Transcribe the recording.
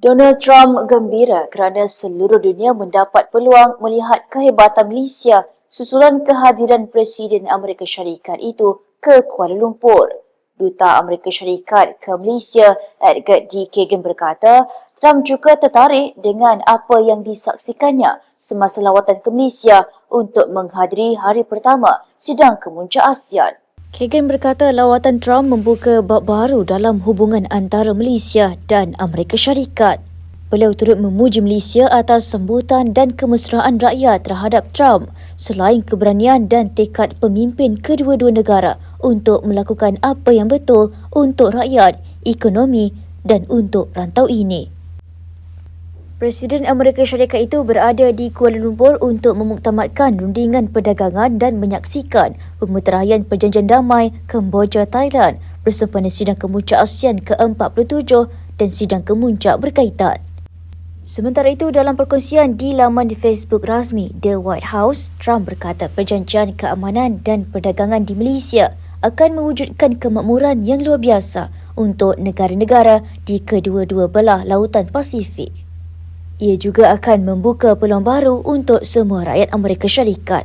Donald Trump gembira kerana seluruh dunia mendapat peluang melihat kehebatan Malaysia susulan kehadiran Presiden Amerika Syarikat itu ke Kuala Lumpur. Duta Amerika Syarikat ke Malaysia, Edgar D. Kagan berkata, Trump juga tertarik dengan apa yang disaksikannya semasa lawatan ke Malaysia untuk menghadiri hari pertama sidang kemuncak ASEAN. Kagan berkata lawatan Trump membuka bab baru dalam hubungan antara Malaysia dan Amerika Syarikat. Beliau turut memuji Malaysia atas sambutan dan kemesraan rakyat terhadap Trump selain keberanian dan tekad pemimpin kedua-dua negara untuk melakukan apa yang betul untuk rakyat, ekonomi dan untuk rantau ini. Presiden Amerika Syarikat itu berada di Kuala Lumpur untuk memuktamadkan rundingan perdagangan dan menyaksikan pemeteraian perjanjian damai Kemboja Thailand bersempena sidang kemuncak ASEAN ke-47 dan sidang kemuncak berkaitan. Sementara itu, dalam perkongsian di laman di Facebook rasmi The White House, Trump berkata perjanjian keamanan dan perdagangan di Malaysia akan mewujudkan kemakmuran yang luar biasa untuk negara-negara di kedua-dua belah lautan Pasifik. Ia juga akan membuka peluang baru untuk semua rakyat Amerika Syarikat.